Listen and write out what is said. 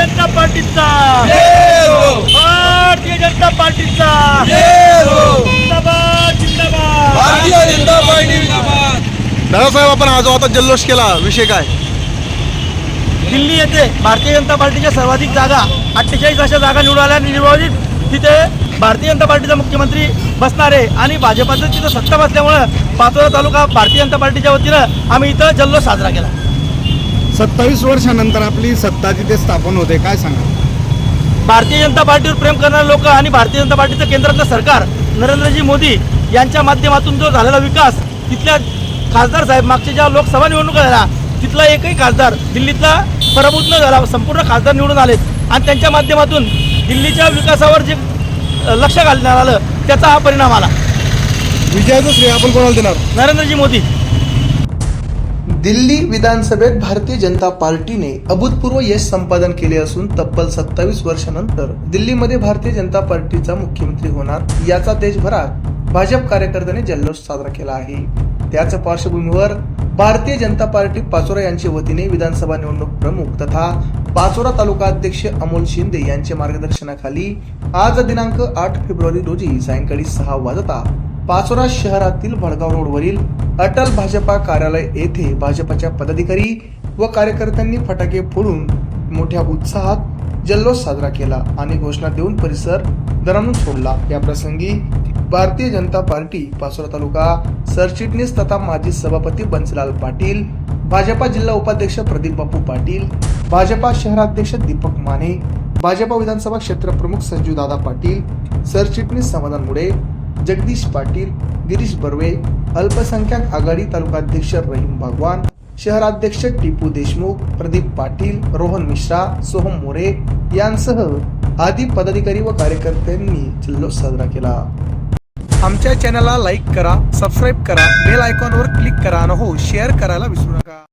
जनता पार्टीचा. भारतीय जनता पार्टीचा. जिंदाबाद जिंदाबाद. भारतीय जनता पार्टी दादासाहेब आपण आज आता जल्लोष केला. विषय काय? दिल्ली येथे भारतीय जनता पार्टीच्या सर्वाधिक जागा अठ्ठेचाळीस अशा जागा निवडून आल्या आणि निर्वाचित तिथे भारतीय जनता पार्टीचा मुख्यमंत्री बसणार आहे आणि भाजपाचं तिथं सत्ता बसल्यामुळं पाचोरा तालुका भारतीय जनता पार्टीच्या वतीनं आम्ही इथं जल्लोष साजरा केला. सत्तावीस वर्षानंतर आपली सत्ता तिथे स्थापन होते काय सांगा भारतीय जनता पार्टीवर प्रेम करणारे लोक आणि भारतीय जनता पार्टीचं केंद्रातलं सरकार नरेंद्रजी मोदी यांच्या माध्यमातून जो झालेला विकास तिथल्या खासदार साहेब मागच्या ज्या लोकसभा निवडणुका झाल्या तिथला एकही खासदार दिल्लीतला पराभूत न झाला संपूर्ण खासदार निवडून आलेत आणि त्यांच्या माध्यमातून दिल्लीच्या विकासावर जे लक्ष घालण्यात आलं त्याचा हा परिणाम आला. विजयाचं श्रेय आपण कोणाला देणार? नरेंद्रजी मोदी. दिल्ली विधानसभेत भारतीय जनता पार्टीने अभूतपूर्व यश संपादन केले असून तब्बल सत्तावीस वर्षानंतर दिल्लीमध्ये भारतीय जनता पार्टीचा मुख्यमंत्री होणार याचा देशभरात भाजप कार्यकर्त्यांनी जल्लोष साजरा केला आहे. त्याच पार्श्वभूमीवर भारतीय जनता पार्टी पाचोरा यांच्या वतीने विधानसभा निवडणूक प्रमुख तथा पाचोरा तालुका अध्यक्ष अमोल शिंदे यांच्या मार्गदर्शनाखाली आज दिनांक आठ फेब्रुवारी रोजी सायंकाळी सहा वाजता पाचोरा शहरातील भडगाव रोडवरील अटल भाजपा कार्यालय येथे भाजपाच्या पदाधिकारी व कार्यकर्त्यांनी फटाके फोडून मोठ्या उत्साहात जल्लोष साजरा केला आणि घोषणा देऊन परिसर दरमून सोडला. या प्रसंगी भारतीय जनता पार्टी पाचोरा तालुका सरचिटणीस तथा माजी सभापती बंसीलाल पाटील भाजपा जिल्हा उपाध्यक्ष प्रदीप बापू पाटील भाजपा शहराध्यक्ष दीपक माने भाजपा विधानसभा क्षेत्र प्रमुख संजीव दादा पाटील सरचिटणीस समाधान मुळे जगदीश पाटील गिरीश बर्वे अल्पसंख्याक आघाडी तालुकाध्यक्ष रहीम भगवान शहराध्यक्ष टिपू देशमुख प्रदीप पाटील रोहन मिश्रा सोहम मोरे यांसह आदी पदाधिकारी व कार्यकर्त्यांनी जल्लोष साजरा केला. आमच्या चॅनलला लाईक करा सबस्क्राईब करा बेल आयकॉनवर क्लिक करा आणि हो शेअर करायला विसरू नका.